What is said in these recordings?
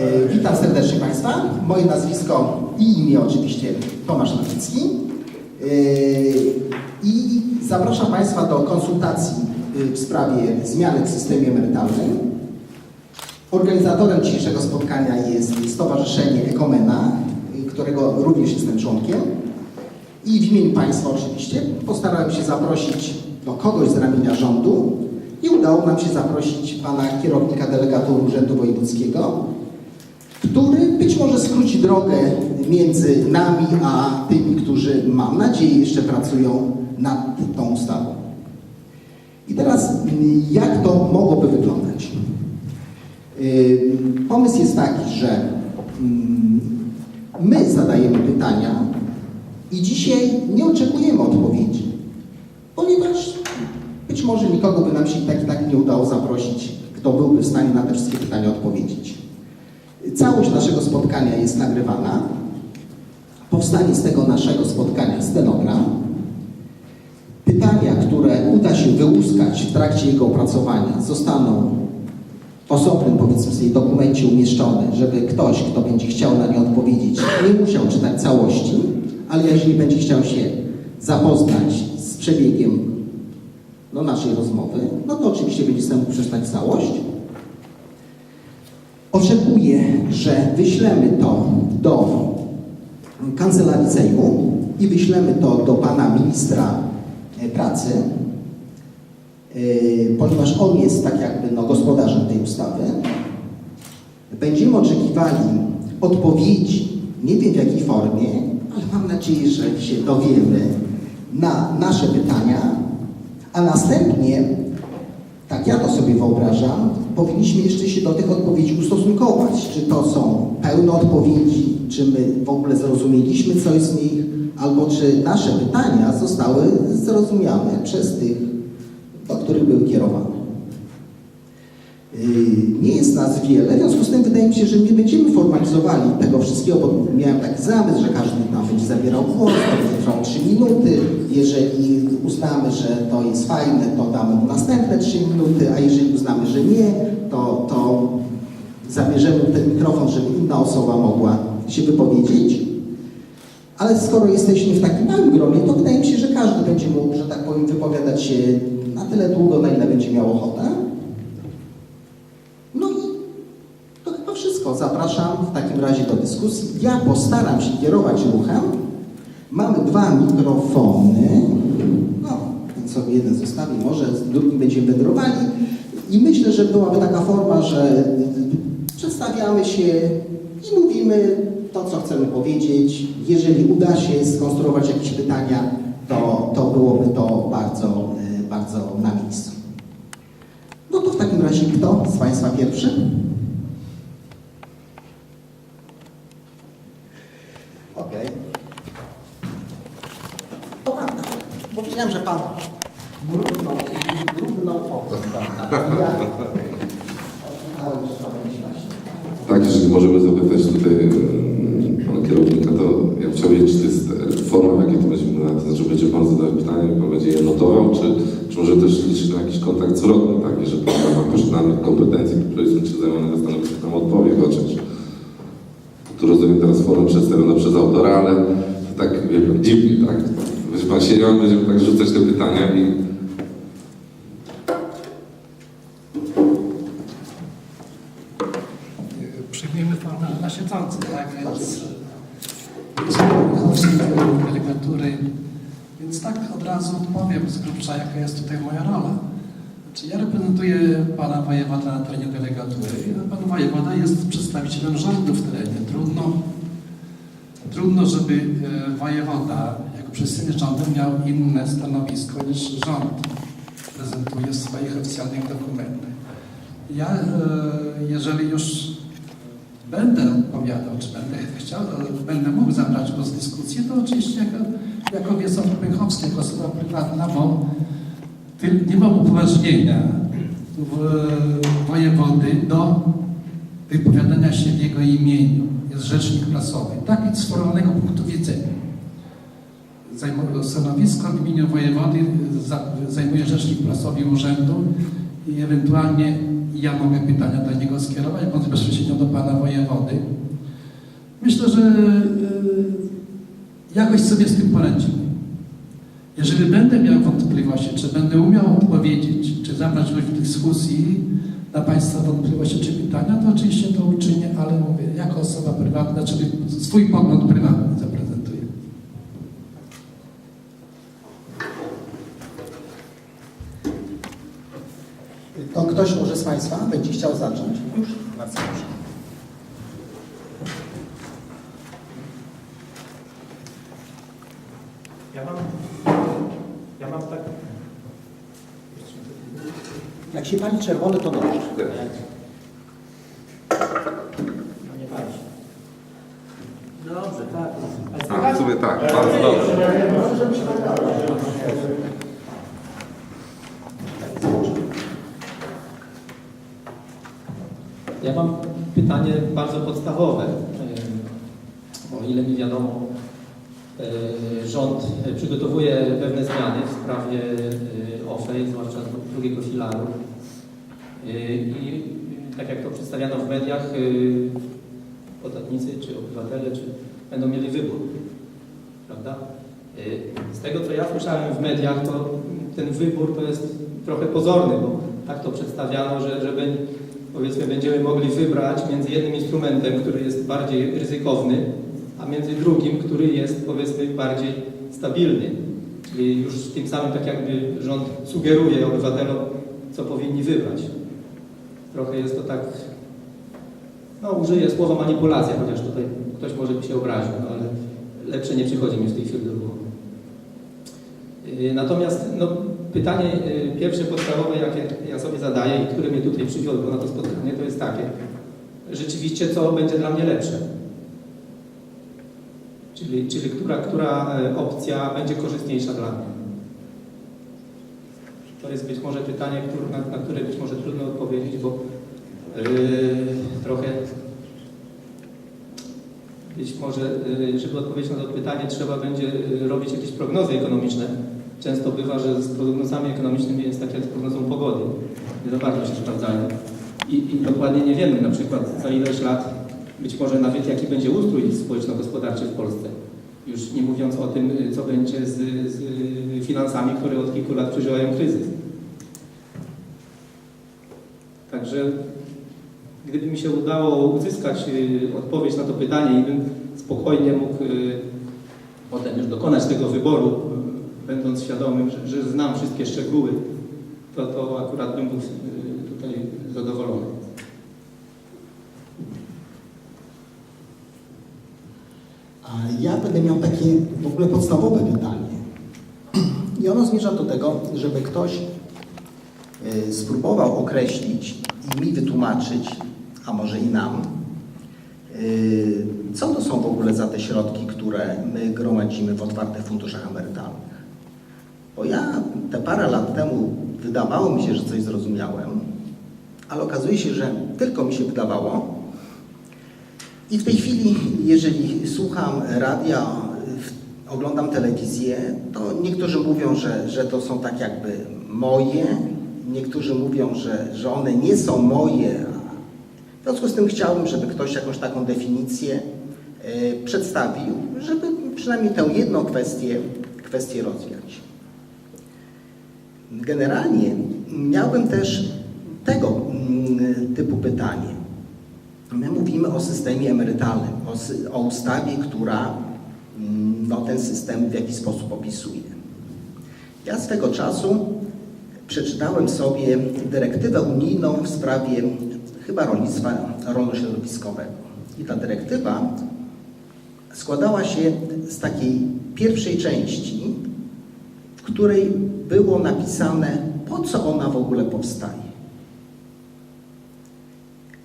E, Witam serdecznie Państwa. Moje nazwisko i imię oczywiście Tomasz Nowicki. E, I zapraszam Państwa do konsultacji e, w sprawie zmiany w systemie emerytalnym. Organizatorem dzisiejszego spotkania jest Stowarzyszenie Ekomena, którego również jestem członkiem. I w imieniu Państwa oczywiście postarałem się zaprosić do kogoś z ramienia rządu i udało nam się zaprosić Pana kierownika delegatury Urzędu Wojewódzkiego, który być może skróci drogę między nami a tymi, którzy mam nadzieję jeszcze pracują nad tą ustawą. I teraz jak to mogłoby wyglądać? Pomysł jest taki, że my zadajemy pytania i dzisiaj nie oczekujemy odpowiedzi, ponieważ być może nikogo by nam się tak i tak nie udało zaprosić, kto byłby w stanie na te wszystkie pytania odpowiedzieć. Całość naszego spotkania jest nagrywana. Powstanie z tego naszego spotkania stenogram. Pytania, które uda się wyłuskać w trakcie jego opracowania, zostaną w osobnym, powiedzmy sobie, dokumencie umieszczone, żeby ktoś, kto będzie chciał na nie odpowiedzieć, nie musiał czytać całości, ale jeżeli będzie chciał się zapoznać z przebiegiem no, naszej rozmowy, no to oczywiście będzie chciał przeczytać całość. Oczekuję, że wyślemy to do Kancelarii Sejmu i wyślemy to do Pana Ministra e, Pracy, e, ponieważ on jest tak jakby no, gospodarzem tej ustawy. Będziemy oczekiwali odpowiedzi, nie wiem w jakiej formie, ale mam nadzieję, że się dowiemy na nasze pytania, a następnie, tak ja to sobie wyobrażam, powinniśmy jeszcze się do tych odpowiedzi ustosunkować. Czy to są pełne odpowiedzi, czy my w ogóle zrozumieliśmy coś z nich, albo czy nasze pytania zostały zrozumiane przez tych, do których były kierowane. Yy, Nie jest nas wiele, w związku z tym wydaje mi się, że nie będziemy formalizowali tego wszystkiego, bo miałem taki zamysł, że każdy nam będzie zabierał głos, to będzie trwało 3 minuty. Jeżeli uznamy, że to jest fajne, to damy mu następne 3 minuty, a jeżeli uznamy, że nie, to, to zabierzemy ten mikrofon, żeby inna osoba mogła się wypowiedzieć. Ale skoro jesteśmy w takim małym gronie, to wydaje mi się, że każdy będzie mógł, że tak powiem, wypowiadać się na tyle długo, na ile będzie miał ochotę. No i to chyba wszystko. Zapraszam w takim razie do dyskusji. Ja postaram się kierować ruchem. Mamy dwa mikrofony. No, sobie jeden zostawię, może z drugim będziemy wędrowali. I myślę, że byłaby taka forma, że przedstawiamy się i mówimy to, co chcemy powiedzieć. Jeżeli uda się skonstruować jakieś pytania, to, to byłoby to bardzo, bardzo na miejscu. No to w takim razie kto z Państwa pierwszy? Okej. To prawda, bo wiedziałem, że Pan mrugnął, mrugnął okiem, prawda? Ja oczekałem, że to będzie właśnie. Tak, jeżeli możemy zapytać tutaj mm, pana kierownika, to ja bym chciał czy to jest forma, w jakiej to będziemy, to znaczy będzie pan zadawać pytania i pan będzie je notował, czy, czy może też liczyć na jakiś kontakt zwrotny, tak, i że pan ma posiadanych kompetencji, są czy zajmowane stanowisko, tam odpowie chociaż. Tu rozumiem teraz formę przedstawioną przez autora, ale tak, wie pan, dziwnie, tak. Będzie pan siedział, będziemy tak rzucać te pytania i przyjmiemy formę na siedzący, tak? Więc delegatury. Więc tak od razu powiem z grubsza, jaka jest tutaj moja rola. Znaczy ja reprezentuję pana wojewoda na terenie delegatury, a pan wojewoda jest przedstawicielem rządu w terenie. Trudno, trudno żeby e, wojewoda jako przedstawiciel rządu miał inne stanowisko niż rząd prezentuje w swoich oficjalnych dokumentach. Ja, e, jeżeli już będę odpowiadał, czy będę chciał, będę mógł zabrać głos w dyskusji, to oczywiście jako, jako Wiesław Pęchowski, jako osoba prywatna, bo nie ma upoważnienia w- wojewody do wypowiadania się w jego imieniu. Jest rzecznik prasowy. Tak z formalnego punktu widzenia. Stanowisko w imieniu wojewody za- zajmuje rzecznik prasowy urzędu i ewentualnie ja mogę pytania do niego skierować, bądź bezpośrednio do pana wojewody. Myślę, że y, jakoś sobie z tym poradzimy. Jeżeli będę miał wątpliwości, czy będę umiał odpowiedzieć, czy zabrać udział w dyskusji na Państwa wątpliwości czy pytania, to oczywiście to uczynię, ale mówię, jako osoba prywatna, czyli swój pogląd prywatny zaprezentuję. To ktoś może z Państwa będzie chciał zacząć? Już? Bardzo proszę. Ja mam, ja mam tak. Jak się pali czerwony, to dobrze. No nie pali się. Dobrze, tak. A, w sumie tak, bardzo dobrze. Ja mam pytanie bardzo podstawowe. O ile mi wiadomo, e, rząd przygotowuje pewne zmiany w sprawie e, OFE, zwłaszcza drugiego filaru. E, I tak jak to przedstawiano w mediach, e, podatnicy czy obywatele czy będą mieli wybór. Prawda? E, Z tego co ja słyszałem w mediach, to ten wybór to jest trochę pozorny, bo tak to przedstawiano, że, że powiedzmy będziemy mogli wybrać między jednym instrumentem, który jest bardziej ryzykowny, a między drugim, który jest powiedzmy bardziej stabilny. Czyli już tym samym tak jakby rząd sugeruje obywatelom, co powinni wybrać. Trochę jest to tak, no użyję słowa manipulacja, chociaż tutaj ktoś może by się obraził, no, ale lepsze nie przychodzi mi w tej chwili do głowy. Yy, Natomiast no, pytanie yy, pierwsze podstawowe, jakie ja sobie zadaję i które mnie tutaj przywiodło na to spotkanie, to jest takie, rzeczywiście co będzie dla mnie lepsze. Czyli, czyli która, która e, opcja będzie korzystniejsza dla mnie. To jest być może pytanie, na, na które być może trudno odpowiedzieć, bo yy, trochę być może, żeby odpowiedzieć na to pytanie, trzeba będzie robić jakieś prognozy ekonomiczne. Często bywa, że z prognozami ekonomicznymi jest tak jak z prognozą pogody. Nie za bardzo się sprawdzają. I, I dokładnie nie wiemy na przykład za ileś lat, być może nawet jaki będzie ustrój społeczno-gospodarczy w Polsce. Już nie mówiąc o tym, co będzie z, z finansami, które od kilku lat przeżywają kryzys. Także gdyby mi się udało uzyskać y, odpowiedź na to pytanie i bym spokojnie mógł y, potem już dokonać tego wyboru, będąc świadomym, że, że znam wszystkie szczegóły, to, to akurat bym był y, tutaj zadowolony. A ja będę miał takie w ogóle podstawowe pytanie. I ono zmierza do tego, żeby ktoś y, spróbował określić i mi wytłumaczyć, a może i nam, y, co to są w ogóle za te środki, które my gromadzimy w otwartych funduszach emerytalnych. Bo ja te parę lat temu wydawało mi się, że coś zrozumiałem, ale okazuje się, że tylko mi się wydawało, i w tej chwili, jeżeli słucham radia, oglądam telewizję, to niektórzy mówią, że, że to są tak jakby moje, niektórzy mówią, że, że one nie są moje. W związku z tym chciałbym, żeby ktoś jakąś taką definicję e, przedstawił, żeby przynajmniej tę jedną kwestię, kwestię rozwiać. Generalnie miałbym też tego mm, typu pytanie. My mówimy o systemie emerytalnym, o, o ustawie, która mm, no, ten system w jakiś sposób opisuje. Ja swego czasu przeczytałem sobie dyrektywę unijną w sprawie chyba rolnictwa rolno-środowiskowego. I ta dyrektywa składała się z takiej pierwszej części, w której było napisane, po co ona w ogóle powstaje.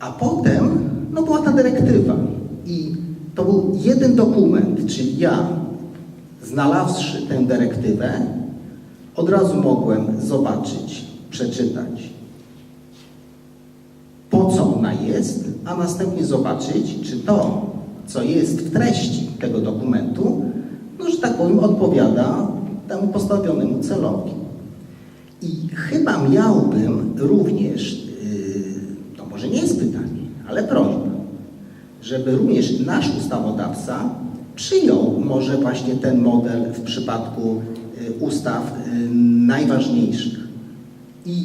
A potem, no była ta dyrektywa i to był jeden dokument, czyli ja, znalazłszy tę dyrektywę, od razu mogłem zobaczyć, przeczytać, po co ona jest, a następnie zobaczyć, czy to, co jest w treści tego dokumentu, no, że tak powiem, odpowiada temu postawionemu celowi. I chyba miałbym również, yy, to może nie jest pytanie, ale prośba, żeby również nasz ustawodawca przyjął może właśnie ten model w przypadku y, ustaw y, najważniejszych. I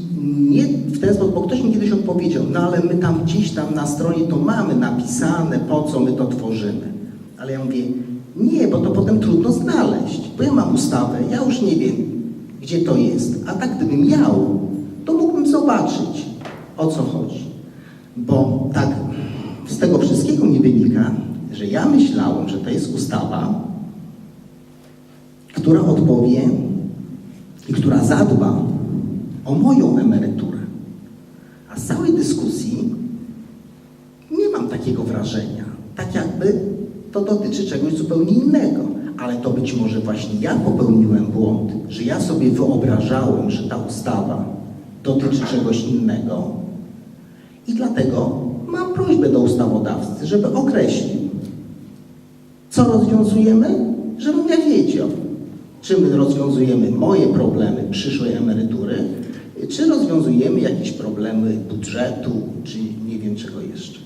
nie w ten sposób, bo ktoś mi kiedyś odpowiedział, no ale my tam gdzieś tam na stronie to mamy napisane, po co my to tworzymy. Ale ja mówię, nie, bo to potem trudno znaleźć, bo ja mam ustawę, ja już nie wiem, gdzie to jest. A tak gdybym miał, to mógłbym zobaczyć, o co chodzi. Bo tak z tego wszystkiego mi wynika, że ja myślałem, że to jest ustawa, która odpowie i która zadba o moją emeryturę. A z całej dyskusji nie mam takiego wrażenia. Tak jakby to dotyczy czegoś zupełnie innego. Ale to być może właśnie ja popełniłem błąd, że ja sobie wyobrażałem, że ta ustawa dotyczy czegoś innego. I dlatego mam prośbę do ustawodawcy, żeby określił, co rozwiązujemy, żebym ja wiedział, czy my rozwiązujemy moje problemy przyszłej emerytury, czy rozwiązujemy jakieś problemy budżetu, czy nie wiem czego jeszcze.